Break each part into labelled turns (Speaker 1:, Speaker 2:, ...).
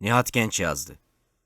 Speaker 1: Nihat Genç yazdı.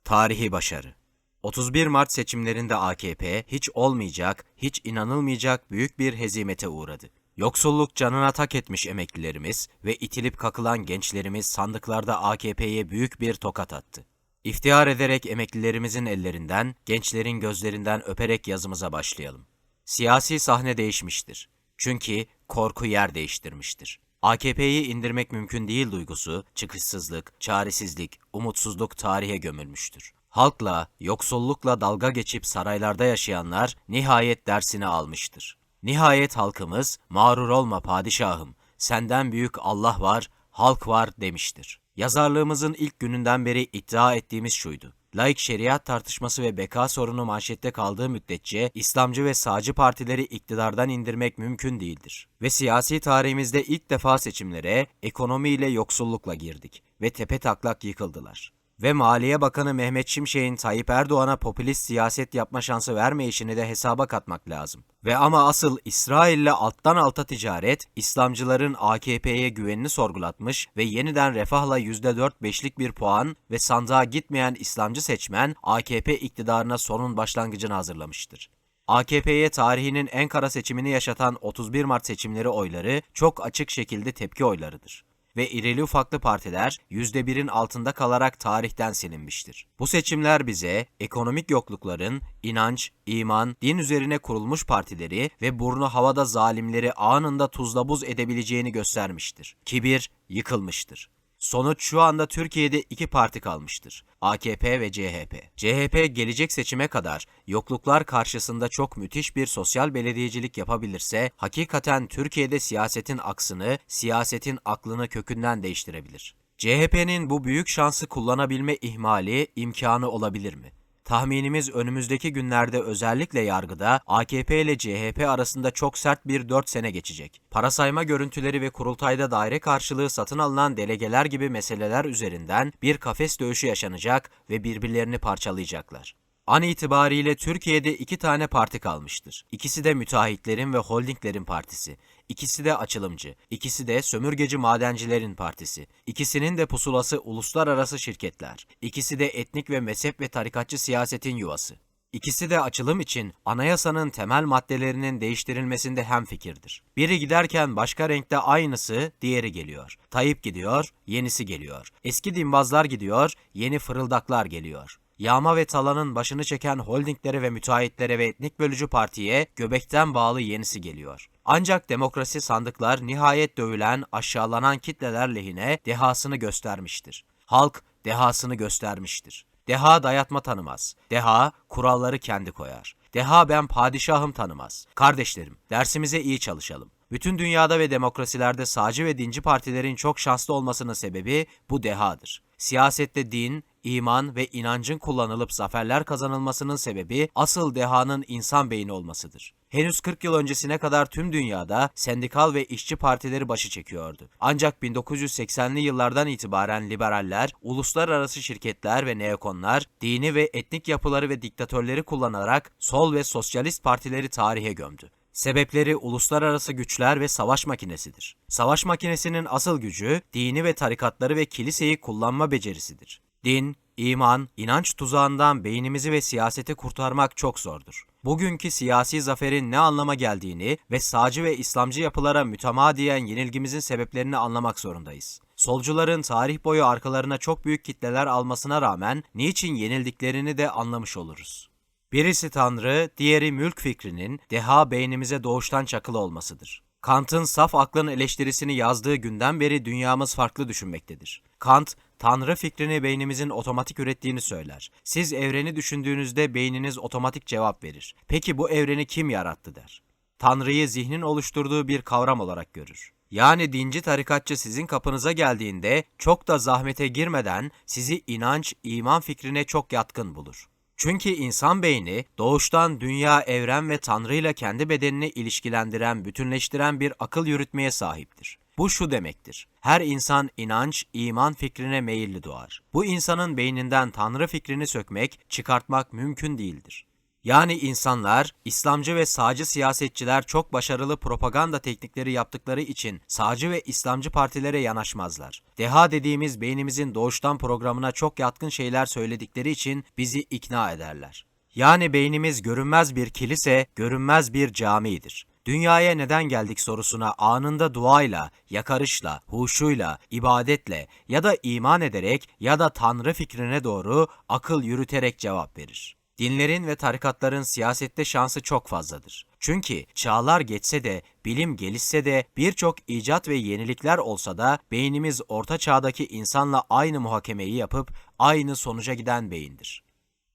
Speaker 1: Tarihi başarı. 31 Mart seçimlerinde AKP hiç olmayacak, hiç inanılmayacak büyük bir hezimete uğradı. Yoksulluk canına tak etmiş emeklilerimiz ve itilip kakılan gençlerimiz sandıklarda AKP'ye büyük bir tokat attı. İftihar ederek emeklilerimizin ellerinden, gençlerin gözlerinden öperek yazımıza başlayalım. Siyasi sahne değişmiştir. Çünkü korku yer değiştirmiştir. AKP'yi indirmek mümkün değil duygusu, çıkışsızlık, çaresizlik, umutsuzluk tarihe gömülmüştür. Halkla, yoksullukla dalga geçip saraylarda yaşayanlar nihayet dersini almıştır. Nihayet halkımız, mağrur olma padişahım, senden büyük Allah var, halk var demiştir. Yazarlığımızın ilk gününden beri iddia ettiğimiz şuydu. Laik şeriat tartışması ve beka sorunu manşette kaldığı müddetçe İslamcı ve sağcı partileri iktidardan indirmek mümkün değildir. Ve siyasi tarihimizde ilk defa seçimlere ekonomiyle yoksullukla girdik ve tepe taklak yıkıldılar. Ve Maliye Bakanı Mehmet Şimşek'in Tayyip Erdoğan'a popülist siyaset yapma şansı vermeyişini de hesaba katmak lazım. Ve ama asıl İsrail'le alttan alta ticaret, İslamcıların AKP'ye güvenini sorgulatmış ve yeniden refahla %4-5'lik bir puan ve sandığa gitmeyen İslamcı seçmen AKP iktidarına sonun başlangıcını hazırlamıştır. AKP'ye tarihinin en kara seçimini yaşatan 31 Mart seçimleri oyları çok açık şekilde tepki oylarıdır ve irili ufaklı partiler %1'in altında kalarak tarihten silinmiştir. Bu seçimler bize ekonomik yoklukların inanç, iman, din üzerine kurulmuş partileri ve burnu havada zalimleri anında tuzla buz edebileceğini göstermiştir. Kibir yıkılmıştır. Sonuç şu anda Türkiye'de iki parti kalmıştır. AKP ve CHP. CHP gelecek seçime kadar yokluklar karşısında çok müthiş bir sosyal belediyecilik yapabilirse hakikaten Türkiye'de siyasetin aksını, siyasetin aklını kökünden değiştirebilir. CHP'nin bu büyük şansı kullanabilme ihmali, imkanı olabilir mi? Tahminimiz önümüzdeki günlerde özellikle yargıda AKP ile CHP arasında çok sert bir 4 sene geçecek. Para sayma görüntüleri ve kurultayda daire karşılığı satın alınan delegeler gibi meseleler üzerinden bir kafes dövüşü yaşanacak ve birbirlerini parçalayacaklar. An itibariyle Türkiye'de iki tane parti kalmıştır. İkisi de müteahhitlerin ve holdinglerin partisi. İkisi de açılımcı. İkisi de sömürgeci madencilerin partisi. İkisinin de pusulası uluslararası şirketler. İkisi de etnik ve mezhep ve tarikatçı siyasetin yuvası. İkisi de açılım için anayasanın temel maddelerinin değiştirilmesinde hemfikirdir. Biri giderken başka renkte aynısı, diğeri geliyor. Tayyip gidiyor, yenisi geliyor. Eski dinbazlar gidiyor, yeni fırıldaklar geliyor. Yağma ve talanın başını çeken holdinglere ve müteahhitlere ve etnik bölücü partiye göbekten bağlı yenisi geliyor. Ancak demokrasi sandıklar nihayet dövülen, aşağılanan kitleler lehine dehasını göstermiştir. Halk dehasını göstermiştir. Deha dayatma tanımaz. Deha kuralları kendi koyar. Deha ben padişahım tanımaz. Kardeşlerim, dersimize iyi çalışalım. Bütün dünyada ve demokrasilerde sağcı ve dinci partilerin çok şanslı olmasının sebebi bu dehadır. Siyasette din, iman ve inancın kullanılıp zaferler kazanılmasının sebebi asıl dehanın insan beyni olmasıdır. Henüz 40 yıl öncesine kadar tüm dünyada sendikal ve işçi partileri başı çekiyordu. Ancak 1980'li yıllardan itibaren liberaller, uluslararası şirketler ve neokonlar dini ve etnik yapıları ve diktatörleri kullanarak sol ve sosyalist partileri tarihe gömdü. Sebepleri uluslararası güçler ve savaş makinesidir. Savaş makinesinin asıl gücü dini ve tarikatları ve kiliseyi kullanma becerisidir. Din, iman, inanç tuzağından beynimizi ve siyaseti kurtarmak çok zordur. Bugünkü siyasi zaferin ne anlama geldiğini ve sağcı ve İslamcı yapılara mütemadiyen yenilgimizin sebeplerini anlamak zorundayız. Solcuların tarih boyu arkalarına çok büyük kitleler almasına rağmen niçin yenildiklerini de anlamış oluruz. Birisi Tanrı, diğeri mülk fikrinin deha beynimize doğuştan çakılı olmasıdır. Kant'ın saf aklın eleştirisini yazdığı günden beri dünyamız farklı düşünmektedir. Kant, Tanrı fikrini beynimizin otomatik ürettiğini söyler. Siz evreni düşündüğünüzde beyniniz otomatik cevap verir. Peki bu evreni kim yarattı der. Tanrı'yı zihnin oluşturduğu bir kavram olarak görür. Yani dinci tarikatçı sizin kapınıza geldiğinde çok da zahmete girmeden sizi inanç, iman fikrine çok yatkın bulur. Çünkü insan beyni doğuştan dünya, evren ve Tanrı ile kendi bedenini ilişkilendiren, bütünleştiren bir akıl yürütmeye sahiptir. Bu şu demektir. Her insan inanç, iman fikrine meyilli doğar. Bu insanın beyninden Tanrı fikrini sökmek, çıkartmak mümkün değildir. Yani insanlar, İslamcı ve sağcı siyasetçiler çok başarılı propaganda teknikleri yaptıkları için sağcı ve İslamcı partilere yanaşmazlar. Deha dediğimiz beynimizin doğuştan programına çok yatkın şeyler söyledikleri için bizi ikna ederler. Yani beynimiz görünmez bir kilise, görünmez bir camidir. Dünyaya neden geldik sorusuna anında duayla, yakarışla, huşuyla, ibadetle ya da iman ederek ya da Tanrı fikrine doğru akıl yürüterek cevap verir. Dinlerin ve tarikatların siyasette şansı çok fazladır. Çünkü çağlar geçse de, bilim gelişse de, birçok icat ve yenilikler olsa da beynimiz orta çağdaki insanla aynı muhakemeyi yapıp aynı sonuca giden beyindir.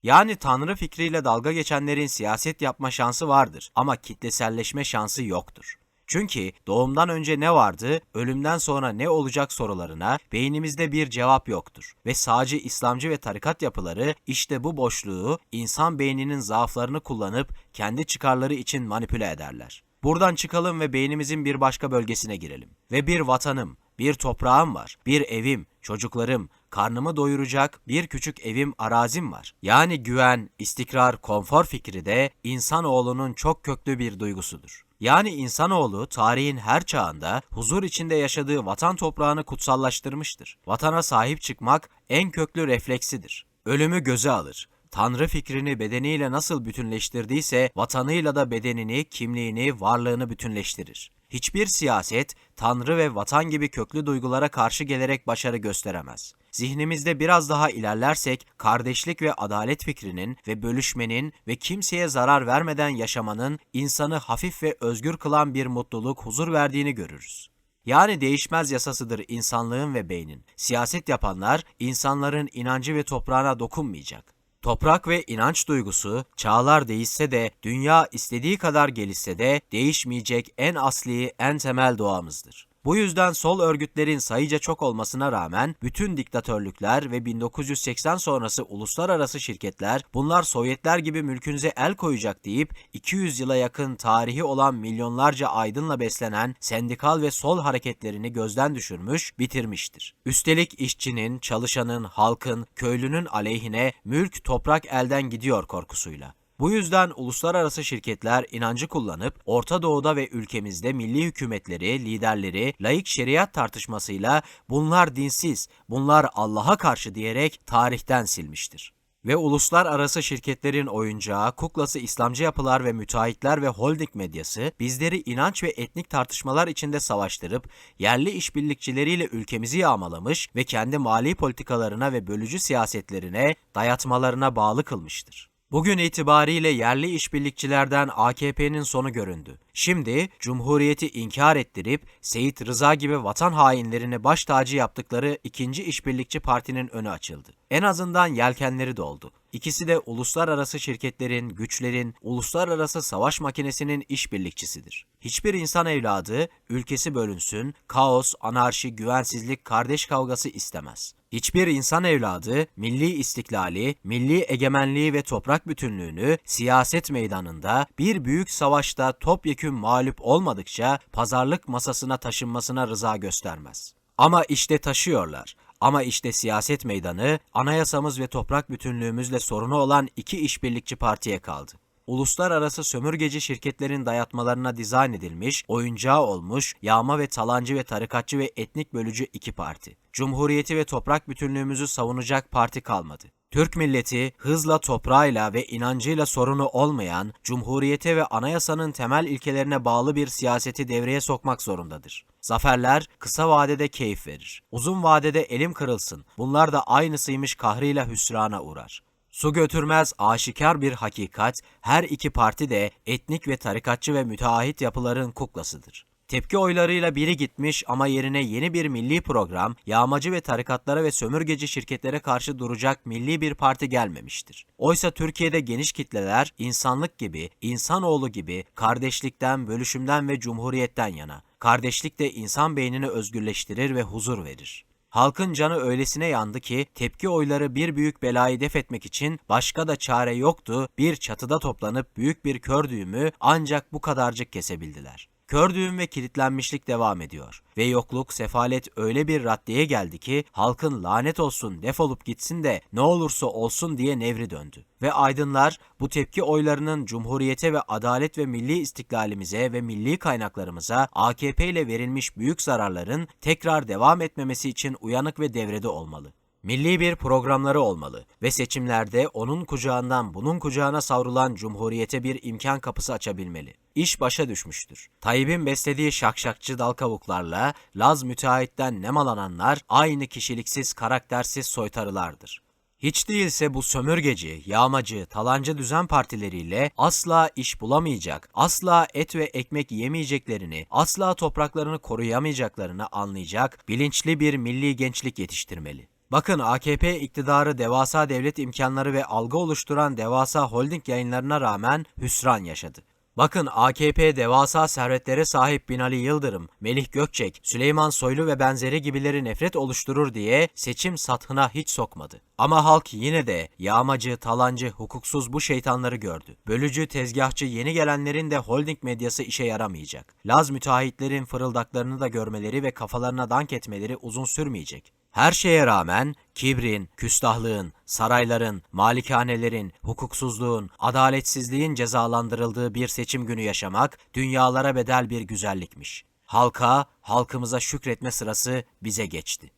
Speaker 1: Yani Tanrı fikriyle dalga geçenlerin siyaset yapma şansı vardır ama kitleselleşme şansı yoktur. Çünkü doğumdan önce ne vardı, ölümden sonra ne olacak sorularına beynimizde bir cevap yoktur. Ve sağcı İslamcı ve tarikat yapıları işte bu boşluğu insan beyninin zaaflarını kullanıp kendi çıkarları için manipüle ederler. Buradan çıkalım ve beynimizin bir başka bölgesine girelim. Ve bir vatanım, bir toprağım var, bir evim, çocuklarım, karnımı doyuracak bir küçük evim, arazim var. Yani güven, istikrar, konfor fikri de insanoğlunun çok köklü bir duygusudur. Yani insanoğlu tarihin her çağında huzur içinde yaşadığı vatan toprağını kutsallaştırmıştır. Vatana sahip çıkmak en köklü refleksidir. Ölümü göze alır. Tanrı fikrini bedeniyle nasıl bütünleştirdiyse vatanıyla da bedenini, kimliğini, varlığını bütünleştirir. Hiçbir siyaset Tanrı ve vatan gibi köklü duygulara karşı gelerek başarı gösteremez. Zihnimizde biraz daha ilerlersek kardeşlik ve adalet fikrinin ve bölüşmenin ve kimseye zarar vermeden yaşamanın insanı hafif ve özgür kılan bir mutluluk, huzur verdiğini görürüz. Yani değişmez yasasıdır insanlığın ve beynin. Siyaset yapanlar insanların inancı ve toprağına dokunmayacak. Toprak ve inanç duygusu çağlar değişse de dünya istediği kadar gelişse de değişmeyecek en asli, en temel doğamızdır. Bu yüzden sol örgütlerin sayıca çok olmasına rağmen bütün diktatörlükler ve 1980 sonrası uluslararası şirketler bunlar Sovyetler gibi mülkünüze el koyacak deyip 200 yıla yakın tarihi olan milyonlarca aydınla beslenen sendikal ve sol hareketlerini gözden düşürmüş, bitirmiştir. Üstelik işçinin, çalışanın, halkın, köylünün aleyhine mülk, toprak elden gidiyor korkusuyla. Bu yüzden uluslararası şirketler inancı kullanıp Orta Doğu'da ve ülkemizde milli hükümetleri, liderleri laik şeriat tartışmasıyla bunlar dinsiz, bunlar Allah'a karşı diyerek tarihten silmiştir. Ve uluslararası şirketlerin oyuncağı, kuklası İslamcı yapılar ve müteahhitler ve holding medyası bizleri inanç ve etnik tartışmalar içinde savaştırıp yerli işbirlikçileriyle ülkemizi yağmalamış ve kendi mali politikalarına ve bölücü siyasetlerine dayatmalarına bağlı kılmıştır. Bugün itibariyle yerli işbirlikçilerden AKP'nin sonu göründü. Şimdi Cumhuriyeti inkar ettirip Seyit Rıza gibi vatan hainlerini baş tacı yaptıkları ikinci işbirlikçi partinin önü açıldı. En azından yelkenleri doldu. İkisi de uluslararası şirketlerin, güçlerin, uluslararası savaş makinesinin işbirlikçisidir. Hiçbir insan evladı ülkesi bölünsün, kaos, anarşi, güvensizlik, kardeş kavgası istemez. Hiçbir insan evladı milli istiklali, milli egemenliği ve toprak bütünlüğünü siyaset meydanında bir büyük savaşta topyekün mağlup olmadıkça pazarlık masasına taşınmasına rıza göstermez. Ama işte taşıyorlar. Ama işte siyaset meydanı anayasamız ve toprak bütünlüğümüzle sorunu olan iki işbirlikçi partiye kaldı uluslararası sömürgeci şirketlerin dayatmalarına dizayn edilmiş, oyuncağı olmuş, yağma ve talancı ve tarikatçı ve etnik bölücü iki parti. Cumhuriyeti ve toprak bütünlüğümüzü savunacak parti kalmadı. Türk milleti hızla toprağıyla ve inancıyla sorunu olmayan, cumhuriyete ve anayasanın temel ilkelerine bağlı bir siyaseti devreye sokmak zorundadır. Zaferler kısa vadede keyif verir. Uzun vadede elim kırılsın. Bunlar da aynısıymış kahrıyla hüsrana uğrar. Su götürmez aşikar bir hakikat, her iki parti de etnik ve tarikatçı ve müteahhit yapıların kuklasıdır. Tepki oylarıyla biri gitmiş ama yerine yeni bir milli program, yağmacı ve tarikatlara ve sömürgeci şirketlere karşı duracak milli bir parti gelmemiştir. Oysa Türkiye'de geniş kitleler insanlık gibi, insanoğlu gibi kardeşlikten, bölüşümden ve cumhuriyetten yana. Kardeşlik de insan beynini özgürleştirir ve huzur verir. Halkın canı öylesine yandı ki tepki oyları bir büyük belayı def etmek için başka da çare yoktu. Bir çatıda toplanıp büyük bir kör düğümü ancak bu kadarcık kesebildiler. Kör düğüm ve kilitlenmişlik devam ediyor. Ve yokluk, sefalet öyle bir raddeye geldi ki halkın lanet olsun, defolup gitsin de ne olursa olsun diye nevri döndü. Ve aydınlar bu tepki oylarının cumhuriyete ve adalet ve milli istiklalimize ve milli kaynaklarımıza AKP ile verilmiş büyük zararların tekrar devam etmemesi için uyanık ve devrede olmalı. Milli bir programları olmalı ve seçimlerde onun kucağından bunun kucağına savrulan cumhuriyete bir imkan kapısı açabilmeli. İş başa düşmüştür. Tayyip'in beslediği şakşakçı dal kavuklarla Laz müteahhitten nemalananlar aynı kişiliksiz, karaktersiz soytarılardır. Hiç değilse bu sömürgeci, yağmacı, talancı düzen partileriyle asla iş bulamayacak, asla et ve ekmek yemeyeceklerini, asla topraklarını koruyamayacaklarını anlayacak bilinçli bir milli gençlik yetiştirmeli. Bakın AKP iktidarı devasa devlet imkanları ve algı oluşturan devasa holding yayınlarına rağmen hüsran yaşadı. Bakın AKP devasa servetlere sahip Binali Yıldırım, Melih Gökçek, Süleyman Soylu ve benzeri gibileri nefret oluşturur diye seçim sathına hiç sokmadı. Ama halk yine de yağmacı, talancı, hukuksuz bu şeytanları gördü. Bölücü, tezgahçı yeni gelenlerin de holding medyası işe yaramayacak. Laz müteahhitlerin fırıldaklarını da görmeleri ve kafalarına dank etmeleri uzun sürmeyecek. Her şeye rağmen kibrin, küstahlığın, sarayların, malikanelerin, hukuksuzluğun, adaletsizliğin cezalandırıldığı bir seçim günü yaşamak dünyalara bedel bir güzellikmiş. Halka, halkımıza şükretme sırası bize geçti.